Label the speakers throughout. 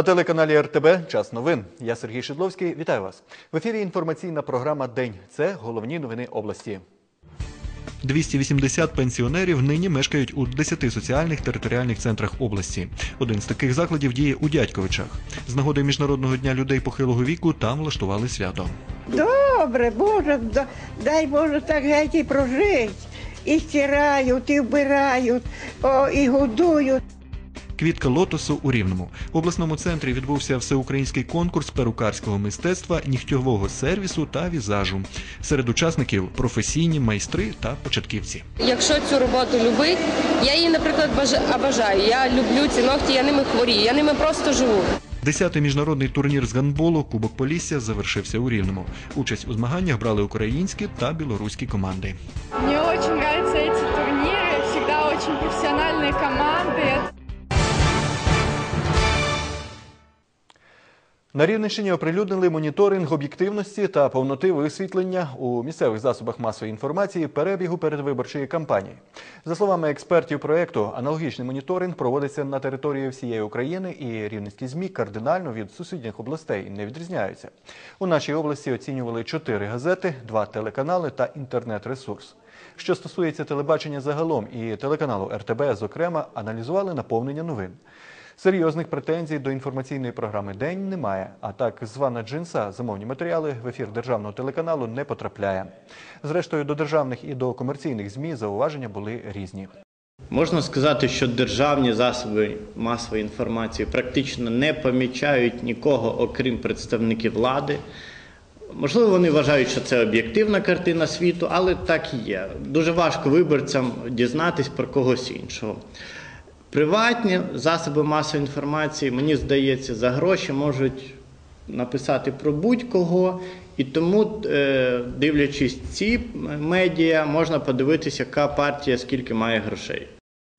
Speaker 1: На телеканалі РТБ час новин. Я Сергій Шидловський. Вітаю вас. В ефірі інформаційна програма День. Це головні новини області. 280 пенсіонерів нині мешкають у 10 соціальних територіальних центрах області. Один з таких закладів діє у Дядьковичах. З нагоди міжнародного дня людей похилого віку там влаштували свято.
Speaker 2: Добре, Боже, дай Боже так геть і прожить. І стирають, і вбирають, о, і годують.
Speaker 1: Квітка лотосу у Рівному. В обласному центрі відбувся всеукраїнський конкурс перукарського мистецтва, нігтьового сервісу та візажу. Серед учасників професійні майстри та початківці.
Speaker 3: Якщо цю роботу любить, я її, наприклад, бажа- бажаю. Я люблю ці ногті, я ними хворію, я ними просто живу.
Speaker 1: Десятий міжнародний турнір з гандболу Кубок Полісся завершився у Рівному. Участь у змаганнях брали українські та білоруські команди.
Speaker 4: Мне очень нравятся эти турниры, всегда очень профессиональные команды.
Speaker 1: На Рівненщині оприлюднили моніторинг об'єктивності та повноти висвітлення у місцевих засобах масової інформації перебігу передвиборчої кампанії. За словами експертів проєкту, аналогічний моніторинг проводиться на території всієї України і рівненські ЗМІ кардинально від сусідніх областей не відрізняються. У нашій області оцінювали чотири газети, два телеканали та інтернет-ресурс. Що стосується телебачення загалом і телеканалу РТБ, зокрема, аналізували наповнення новин. Серйозних претензій до інформаційної програми День немає. А так звана джинса, замовні матеріали в ефір державного телеканалу не потрапляє. Зрештою, до державних і до комерційних змі зауваження були різні.
Speaker 5: Можна сказати, що державні засоби масової інформації практично не помічають нікого, окрім представників влади. Можливо, вони вважають, що це об'єктивна картина світу, але так і є. Дуже важко виборцям дізнатись про когось іншого. Приватні засоби масової інформації, мені здається, за гроші можуть написати про будь-кого, і тому, е, дивлячись ці медіа, можна подивитися, яка партія скільки має грошей.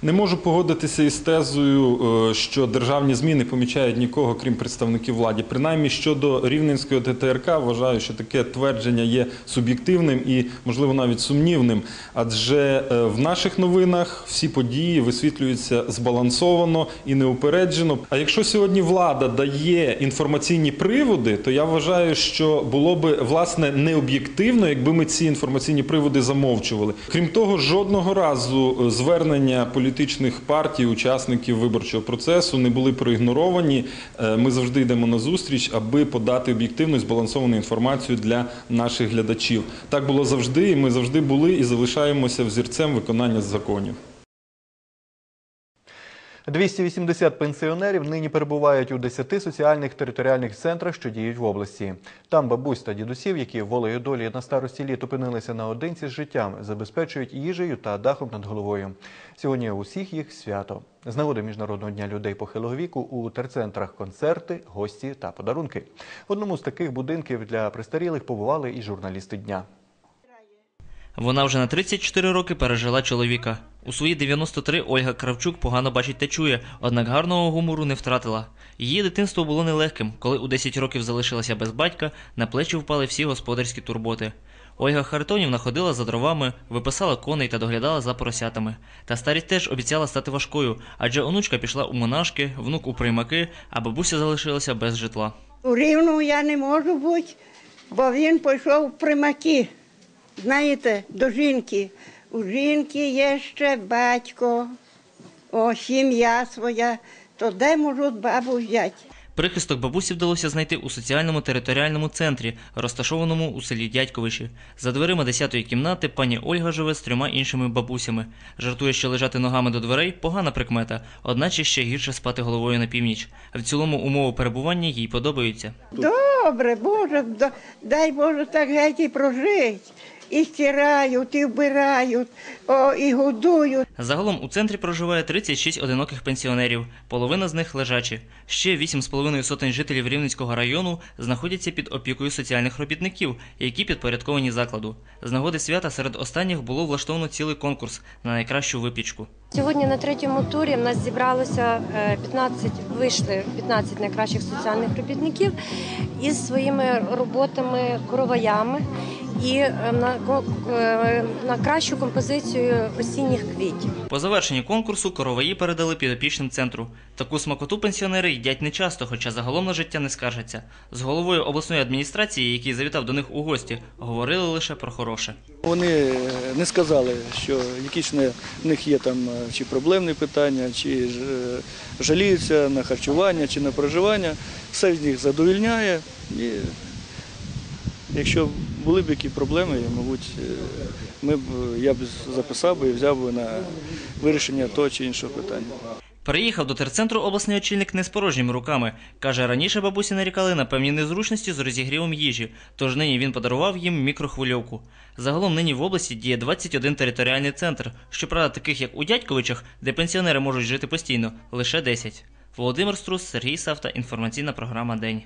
Speaker 6: Не можу погодитися із тезою, е, що державні ЗМІ не помічають нікого, крім представників влади. Принаймні щодо Рівненської ТТРК, вважаю, що таке твердження є суб'єктивним і, можливо, навіть сумнівним. Адже е, в наших новинах всі події висвітлюються збалансовано і неупереджено. А якщо сьогодні влада дає інформаційні приводи, то я вважаю, що було би власне необ'єктивно, якби ми ці інформаційні приводи замовчували. Крім того, жодного разу е, звернення політичних партій, учасників виборчого процесу не були проігноровані. Е, Ми завжди йдемо на зустріч, аби подати об'єктивну і збалансовану інформацію для наших глядачів. Так було завжди, і ми завжди були і залишаємося взірцем виконання законів.
Speaker 1: 280 пенсіонерів нині перебувають у 10 соціальних територіальних центрах, що діють в області. Там бабусь та дідусів, які волею долі на старості літ опинилися наодинці з життям, забезпечують їжею та дахом над головою. Сьогодні у всіх їх свято. З нагоди Міжнародного дня людей похилого віку у терцентрах концерти, гості та подарунки. В одному з таких будинків для престарілих побували і журналісти дня.
Speaker 7: Вона вже на 34 роки пережила чоловіка. У свої 93 Ольга Кравчук погано бачить та чує, однак гарного гумору не втратила. Її дитинство було нелегким, коли у 10 років залишилася без батька, на плечі впали всі господарські турботи. Ольга Харитонівна ходила за дровами, виписала коней та доглядала за поросятами. Та старість теж обіцяла стати важкою, адже онучка пішла у монашки, внук у приймаки, а бабуся залишилася без житла.
Speaker 2: У Рівному я не можу бути, бо він пішов в примаки, знаєте, до жінки. У жінки є ще батько, о, сім'я своя, то де можуть бабу взяти?
Speaker 7: Прихисток бабусі вдалося знайти у соціальному територіальному центрі, розташованому у селі Дядьковичі. За дверима 10-ї кімнати пані Ольга живе з трьома іншими бабусями. Жартує, що лежати ногами до дверей погана прикмета, одначе ще гірше спати головою на північ. В цілому умови перебування їй подобаються.
Speaker 2: Добре, Боже, дай Боже так геть і прожить. І стирають, і вбирають, о, і годують.
Speaker 7: Загалом у центрі проживає 36 одиноких пенсіонерів, половина з них лежачі. Ще 8,5 сотень жителів Рівненського району знаходяться під опікою соціальних робітників, які підпорядковані закладу. З нагоди свята серед останніх було влаштовано цілий конкурс на найкращу випічку.
Speaker 8: Сьогодні на третьому турі в нас зібралося е, 15, вийшли 15 найкращих соціальних робітників із своїми роботами короваями. І е, на, ко- е, на кращу композицію осінніх квітів.
Speaker 7: По завершенні конкурсу короваї передали підопічним центру. Таку смакоту пенсіонери їдять нечасто, хоча загалом на життя не скаржаться. З головою обласної адміністрації, який завітав до них у гості, говорили лише про хороше.
Speaker 9: Вони е, не сказали, що якісь не- в них є там чи проблемні питання, чи ж, жаліються на харчування, чи на проживання. Все з них задовільняє. І якщо були б які проблеми, мабуть, е, ми б, я б записав би і взяв би на вирішення того чи іншого питання.
Speaker 7: Приїхав до терцентру обласний очільник не з порожніми руками. Каже, раніше бабусі нарікали на певні незручності з розігрівом їжі, тож нині він подарував їм мікрохвильовку. Загалом нині в області діє 21 територіальний центр. Щоправда, таких як у Дядьковичах, де пенсіонери можуть жити постійно, лише 10. Володимир Струс, Сергій Савта, інформаційна програма День.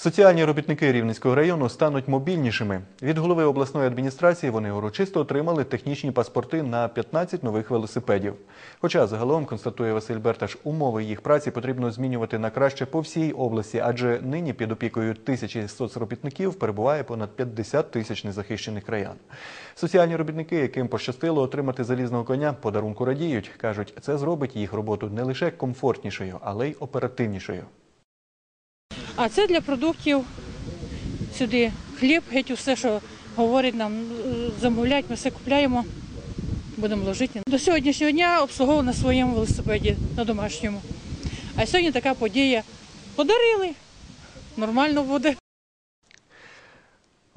Speaker 1: Соціальні робітники Рівненського району стануть мобільнішими. Від голови обласної адміністрації вони урочисто отримали технічні паспорти на 15 нових велосипедів. Хоча загалом, констатує Василь Берташ, умови їх праці потрібно змінювати на краще по всій області, адже нині під опікою тисячі соцробітників перебуває понад 50 тисяч незахищених краян. Соціальні робітники, яким пощастило отримати залізного коня, подарунку радіють. кажуть, це зробить їх роботу не лише комфортнішою, але й оперативнішою.
Speaker 10: А це для продуктів сюди хліб, геть усе, що говорить нам, е, замовляють, ми все купляємо, будемо ложити. До сьогоднішнього дня обслуговував на своєму велосипеді, на домашньому. А сьогодні така подія. Подарили. Нормально буде.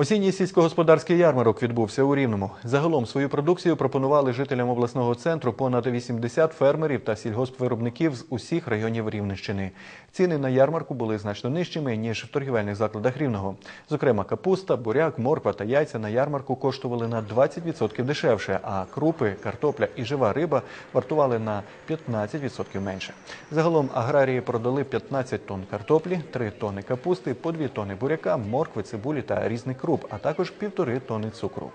Speaker 1: Осінній сільськогосподарський ярмарок відбувся у Рівному. Загалом свою продукцію пропонували жителям обласного центру понад 80 фермерів та сільгоспвиробників з усіх районів Рівненщини. Ціни на ярмарку були значно нижчими, ніж в торгівельних закладах Рівного. Зокрема, капуста, буряк, морква та яйця на ярмарку коштували на 20% дешевше, а крупи, картопля і жива риба вартували на 15% менше. Загалом аграрії продали 15 тонн картоплі, 3 тонни капусти, по 2 тонни буряка, моркви, цибулі та різних круп, а також півтори тонни цукру.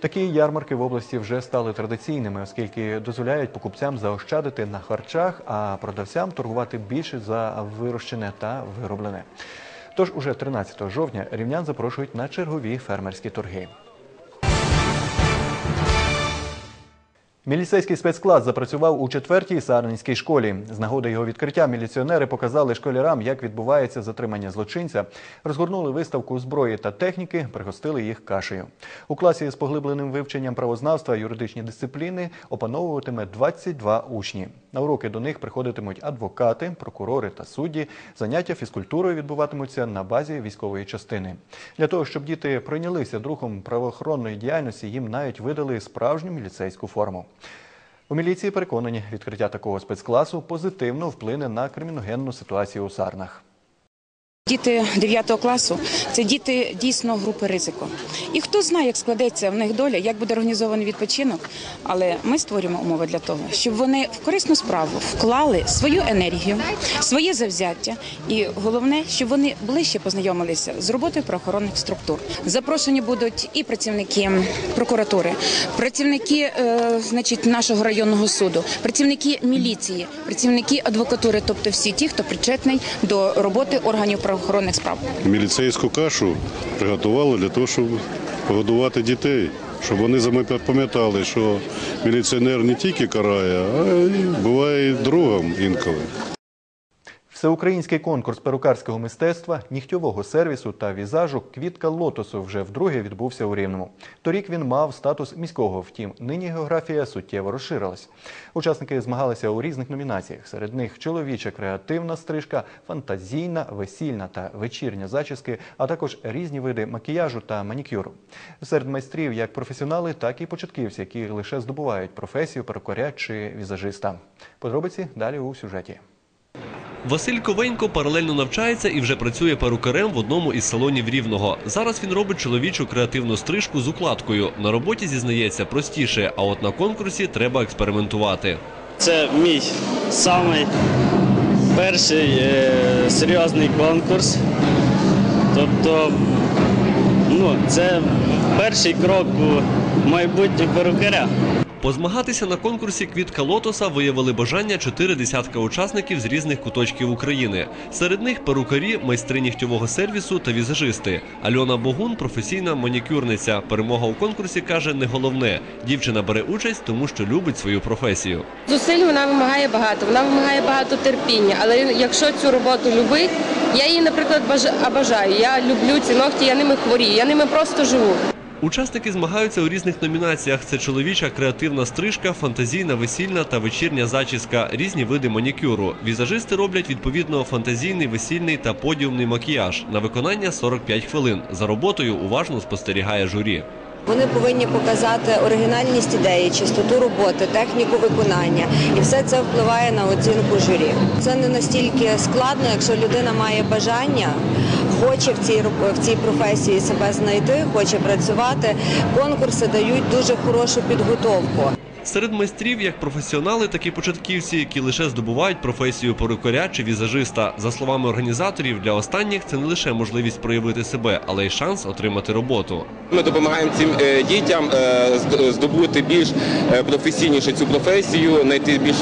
Speaker 1: Такі ярмарки в області вже стали традиційними, оскільки дозволяють покупцям заощадити на харчах, а продавцям торгувати більше за вирощене та вироблене. Тож уже 13 жовтня рівнян запрошують на чергові фермерські торги. Міліцейський спецклас запрацював у четвертій сарненській школі. З нагоди його відкриття міліціонери показали школярам, як відбувається затримання злочинця, розгорнули виставку зброї та техніки, пригостили їх кашею. У класі з поглибленим вивченням правознавства юридичні дисципліни опановуватиме 22 учні. На уроки до них приходитимуть адвокати, прокурори та судді. Заняття фізкультурою відбуватимуться на базі військової частини. Для того, щоб діти прийнялися друхом правоохоронної діяльності, їм навіть видали справжню міліцейську форму. У міліції переконані, відкриття такого спецкласу позитивно вплине на криміногенну ситуацію у Сарнах.
Speaker 11: Діти 9 класу це діти дійсно групи ризику. І хто знає, як складеться в них доля, як буде організований відпочинок. Але ми створюємо умови для того, щоб вони в корисну справу вклали свою енергію, своє завзяття, і головне, щоб вони ближче познайомилися з роботою правоохоронних структур. Запрошені будуть і працівники прокуратури, працівники е, значить, нашого районного суду, працівники міліції, працівники адвокатури, тобто всі ті, хто причетний до роботи органів правоохоронних справ.
Speaker 12: Міліцейську кашу приготували для того, щоб погодувати дітей, щоб вони запам'ятали, що міліціонер не тільки карає, а й буває і другом інколи.
Speaker 1: Всеукраїнський конкурс перукарського мистецтва, нігтьового сервісу та візажу Квітка лотосу вже вдруге відбувся у Рівному. Торік він мав статус міського, втім, нині географія суттєво розширилась. Учасники змагалися у різних номінаціях. Серед них чоловіча креативна стрижка, фантазійна, весільна та вечірня зачіски, а також різні види макіяжу та манікюру. Серед майстрів як професіонали, так і початківці, які лише здобувають професію перукаря чи візажиста. Подробиці далі у сюжеті.
Speaker 13: Василь Ковенько паралельно навчається і вже працює перукарем в одному із салонів Рівного. Зараз він робить чоловічу креативну стрижку з укладкою. На роботі зізнається простіше, а от на конкурсі треба експериментувати.
Speaker 14: Це мій самий перший е, серйозний конкурс. Тобто, ну, це перший крок у майбутнє перукаря.
Speaker 13: Позмагатися на конкурсі Квітка лотоса виявили бажання чотири десятка учасників з різних куточків України. Серед них перукарі, майстри нігтьового сервісу та візажисти. Альона Богун професійна манікюрниця. Перемога у конкурсі каже не головне. Дівчина бере участь, тому що любить свою професію.
Speaker 3: Зусиль вона вимагає багато, вона вимагає багато терпіння. Але якщо цю роботу любить, я її, наприклад, бажа- бажаю. Я люблю ці ногті, я ними хворію, я ними просто живу.
Speaker 13: Учасники змагаються у різних номінаціях: це чоловіча креативна стрижка, фантазійна весільна та вечірня зачіска, різні види манікюру. Візажисти роблять відповідно фантазійний, весільний та подіумний макіяж. На виконання 45 хвилин. За роботою уважно спостерігає журі.
Speaker 15: Вони повинні показати оригінальність ідеї, чистоту роботи, техніку виконання, і все це впливає на оцінку журі. Це не настільки складно, якщо людина має бажання, хоче в цій в цій професії себе знайти, хоче працювати. Конкурси дають дуже хорошу підготовку.
Speaker 13: Серед майстрів як професіонали, так і початківці, які лише здобувають професію перукаря чи візажиста. За словами організаторів, для останніх це не лише можливість проявити себе, але й шанс отримати роботу.
Speaker 16: Ми допомагаємо цим е, дітям е, здобути більш е, професійніше цю професію, знайти більш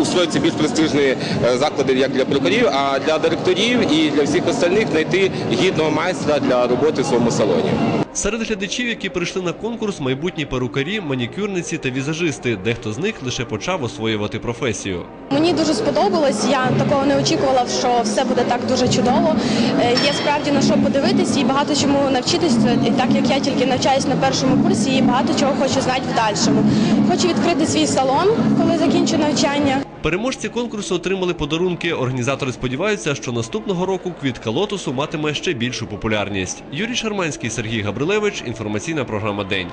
Speaker 16: устроїтися більш престижні заклади як для перукарів, а для директорів і для всіх остальних знайти гідного майстра для роботи в своєму салоні.
Speaker 13: Серед глядачів, які прийшли на конкурс, майбутні перукарі, манікюрниці та візажисти. Дехто з них лише почав освоювати професію.
Speaker 17: Мені дуже сподобалось. Я такого не очікувала, що все буде так дуже чудово. Е, Є справді на що подивитись і багато чому навчитися. І так як я тільки навчаюсь на першому курсі, і багато чого хочу знати в дальшому. Хочу відкрити свій салон, коли закінчу навчання.
Speaker 13: Переможці конкурсу отримали подарунки. Організатори сподіваються, що наступного року квітка лотосу матиме ще більшу популярність. Юрій Шарманський, Сергій Габрилевич. Інформаційна програма День.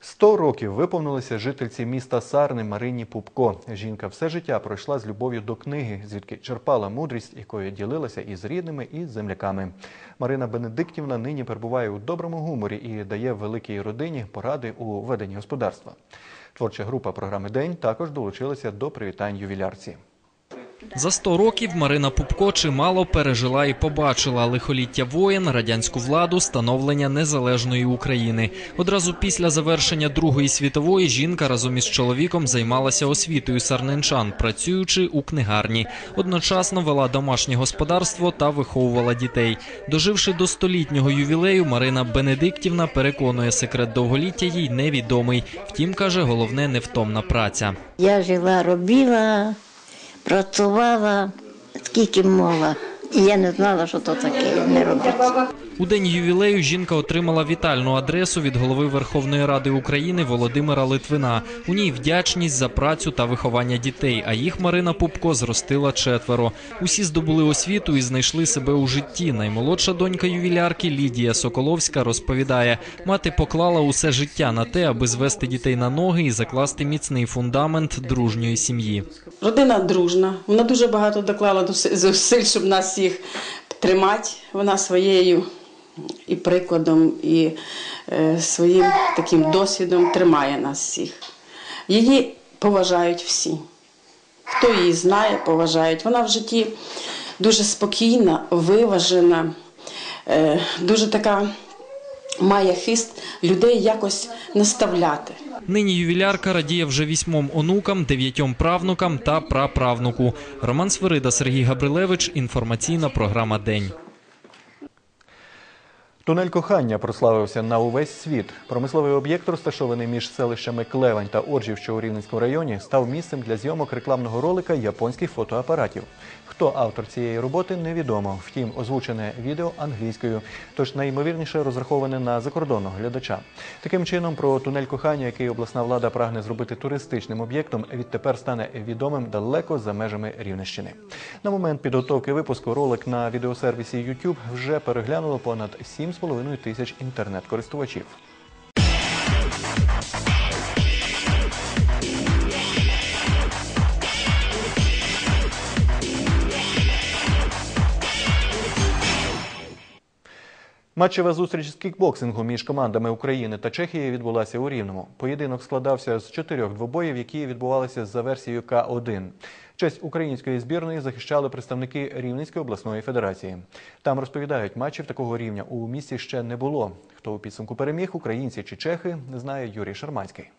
Speaker 1: Сто років виповнилися жительці міста Сарни Марині Пупко. Жінка все життя пройшла з любов'ю до книги, звідки черпала мудрість, якою ділилася із рідними і земляками. Марина Бенедиктівна нині перебуває у доброму гуморі і дає великій родині поради у веденні господарства. Творча група програми День також долучилася до привітань ювілярці.
Speaker 18: За 100 років Марина Пупко чимало пережила і побачила лихоліття воєн, радянську владу, становлення незалежної України. Одразу після завершення Другої світової жінка разом із чоловіком займалася освітою сарненчан, працюючи у книгарні. Одночасно вела домашнє господарство та виховувала дітей. Доживши до столітнього ювілею, Марина Бенедиктівна переконує, секрет довголіття їй невідомий. Втім, каже, головне невтомна праця.
Speaker 19: Я жила, робила, працювала, скільки могла. І я не знала, що то таке не робити.
Speaker 18: У день ювілею жінка отримала вітальну адресу від голови Верховної Ради України Володимира Литвина. У ній вдячність за працю та виховання дітей. А їх Марина Пупко зростила четверо. Усі здобули освіту і знайшли себе у житті. Наймолодша донька ювілярки Лідія Соколовська розповідає: мати поклала усе життя на те, аби звести дітей на ноги і закласти міцний фундамент дружньої сім'ї.
Speaker 20: Родина дружна. Вона дуже багато доклала зусиль, щоб нас всіх тримати. Вона своєю і прикладом, і е, своїм таким досвідом тримає нас всіх. Її поважають всі. Хто її знає, поважають. Вона в житті дуже спокійна, виважена, е, дуже така має хист людей якось наставляти.
Speaker 18: Нині ювілярка радіє вже вісьмом онукам, дев'ятьом правнукам та праправнуку. Роман Свирида, Сергій Габрилевич. Інформаційна програма День.
Speaker 1: Тунель кохання прославився на увесь світ. Промисловий об'єкт, розташований між селищами Клевань та Оржів, що у Рівненському районі, став місцем для зйомок рекламного ролика японських фотоапаратів. Хто автор цієї роботи, невідомо. Втім, озвучене відео англійською, тож найімовірніше розраховане на закордонного глядача. Таким чином, про тунель кохання, який обласна влада прагне зробити туристичним об'єктом, відтепер стане відомим далеко за межами Рівненщини. На момент підготовки випуску ролик на відеосервісі YouTube вже переглянуло понад 7,5 тисяч інтернет-користувачів. Матчева зустріч з кікбоксингу між командами України та Чехії відбулася у Рівному. Поєдинок складався з чотирьох двобоїв, які відбувалися за версією К1. Честь української збірної захищали представники Рівненської обласної федерації. Там розповідають, матчів такого рівня у місті ще не було. Хто у підсумку переміг, українці чи чехи, знає Юрій Шарманський.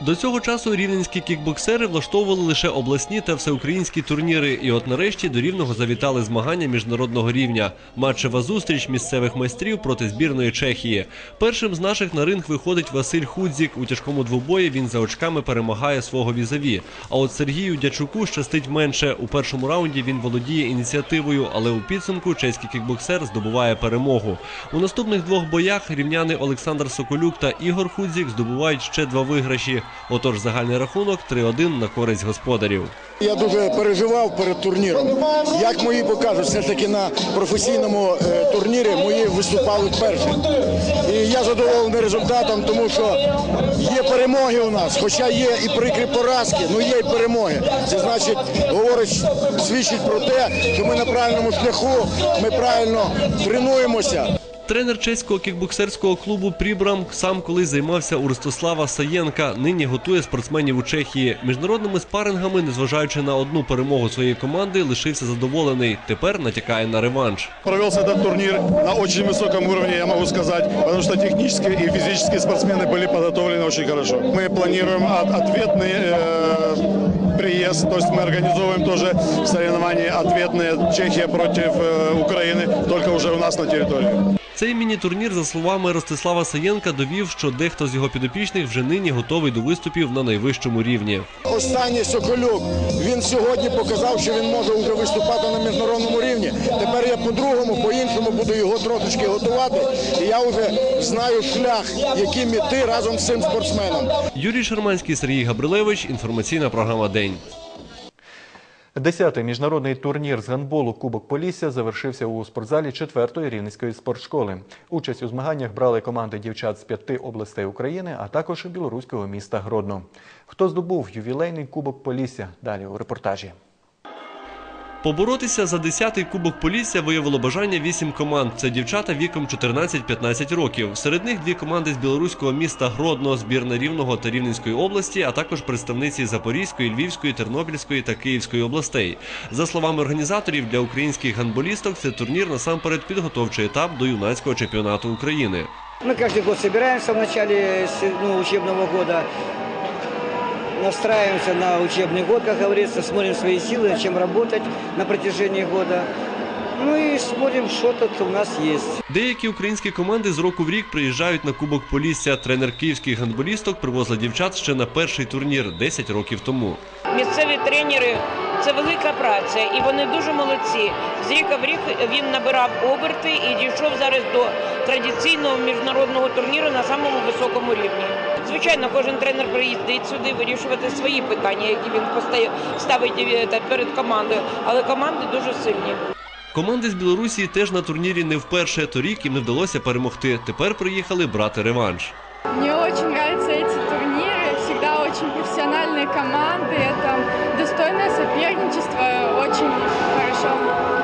Speaker 13: До цього часу рівненські кікбоксери влаштовували лише обласні та всеукраїнські турніри. І от нарешті до рівного завітали змагання міжнародного рівня. Матчева зустріч місцевих майстрів проти збірної Чехії. Першим з наших на ринг виходить Василь Худзік. У тяжкому двобої він за очками перемагає свого візаві. А от Сергію Дячуку щастить менше. У першому раунді він володіє ініціативою, але у підсумку чеський кікбоксер здобуває перемогу. У наступних двох боях рівняни Олександр Соколюк та Ігор Худзік здобувають ще два виграші. Отож, загальний рахунок 3-1 на користь господарів.
Speaker 21: Я дуже переживав перед турніром. Як мої покажуть, все ж таки на професійному е, турнірі мої виступали перші. І я задоволений результатом, тому що є перемоги у нас, хоча є і прикрі поразки, але є і перемоги. Це значить, говорить, свідчить про те, що ми на правильному шляху, ми правильно тренуємося.
Speaker 13: Тренер чеського кікбоксерського клубу Прібрам сам колись займався у Ростислава Саєнка. Нині готує спортсменів у Чехії. Міжнародними спарингами, незважаючи на одну перемогу своєї команди, лишився задоволений. Тепер натякає на реванш.
Speaker 22: Провелся этот турнир на очень высоком уровне, я могу сказать, потому что технически и физически спортсмены были подготовлены очень хорошо. Мы планируем от- ответный э, приезд, то есть мы организовываем тоже соревнования ответные Чехия против э, Украины, только уже у нас на территории.
Speaker 13: Цей міні-турнір, за словами Ростислава Саєнка, довів, що дехто з його підопічних вже нині готовий до виступів на найвищому рівні.
Speaker 21: Останній Соколюк, він сьогодні показав, що він може вже виступати на міжнародному рівні. Тепер я по-другому, по-іншому буду його трошечки готувати. І я вже знаю шлях, яким іти разом з цим спортсменом.
Speaker 13: Юрій Шарманський, Сергій Габрилевич. Інформаційна програма День.
Speaker 1: Десятий міжнародний турнір з гандболу Кубок Полісся завершився у спортзалі 4-ї рівненської спортшколи. Участь у змаганнях брали команди дівчат з п'яти областей України, а також білоруського міста Гродно. Хто здобув ювілейний Кубок Полісся? Далі у репортажі.
Speaker 13: Поборотися за 10-й кубок Полісся виявило бажання вісім команд. Це дівчата віком 14-15 років. Серед них дві команди з білоруського міста Гродно, збірна Рівного та Рівненської області, а також представниці Запорізької, Львівської, Тернопільської та Київської областей. За словами організаторів, для українських гандболісток це турнір насамперед підготовчий етап до юнацького чемпіонату України.
Speaker 23: Мы каждый год собираемся в начале се- ну, учебного года, настраиваемся на учебный год, как говорится, смотрим свои силы, над чем работать на протяжении года. Ну и смотрим, что тут у нас есть.
Speaker 13: Деякі українські команди з року в рік приїжджають на Кубок Полісся. Тренер київських гандболісток привозила дівчат ще на перший турнір 10 років тому.
Speaker 24: Місцеві тренери це велика праця, і вони дуже молодці. З ріка в рік він набирав оберти і дійшов зараз до традиційного міжнародного турніру на самому високому рівні Звичайно, кожен тренер приїздить сюди вирішувати свої питання, які він постає- ставить е, та, перед командою. Але команди дуже сильні.
Speaker 13: Команди з Білорусі теж на турнірі не вперше. Торік їм не вдалося перемогти. Тепер приїхали брати реванш.
Speaker 4: Мне очень нравятся эти турниры, всегда очень профессиональные команды, это достойное соперничество, очень хорошо потренироваться можно.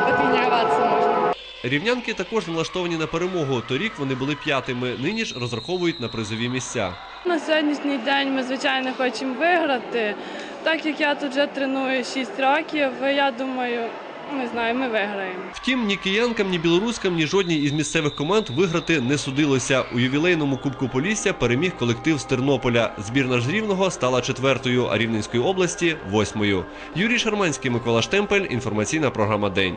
Speaker 13: Рівнянки також налаштовані на перемогу. Торік вони були п'ятими. Нині ж розраховують на призові місця.
Speaker 25: На сьогоднішній день ми, звичайно, хочемо виграти. Так як я тут вже треную 6 років, я думаю, не знаю, ми виграємо.
Speaker 13: Втім, ні киянкам, ні білорускам, ні жодній із місцевих команд виграти не судилося. У ювілейному Кубку Полісся переміг колектив з Тернополя. Збірна ж Рівного стала четвертою, а Рівненської області восьмою. Юрій Шарманський, Микола Штемпель. Інформаційна програма День.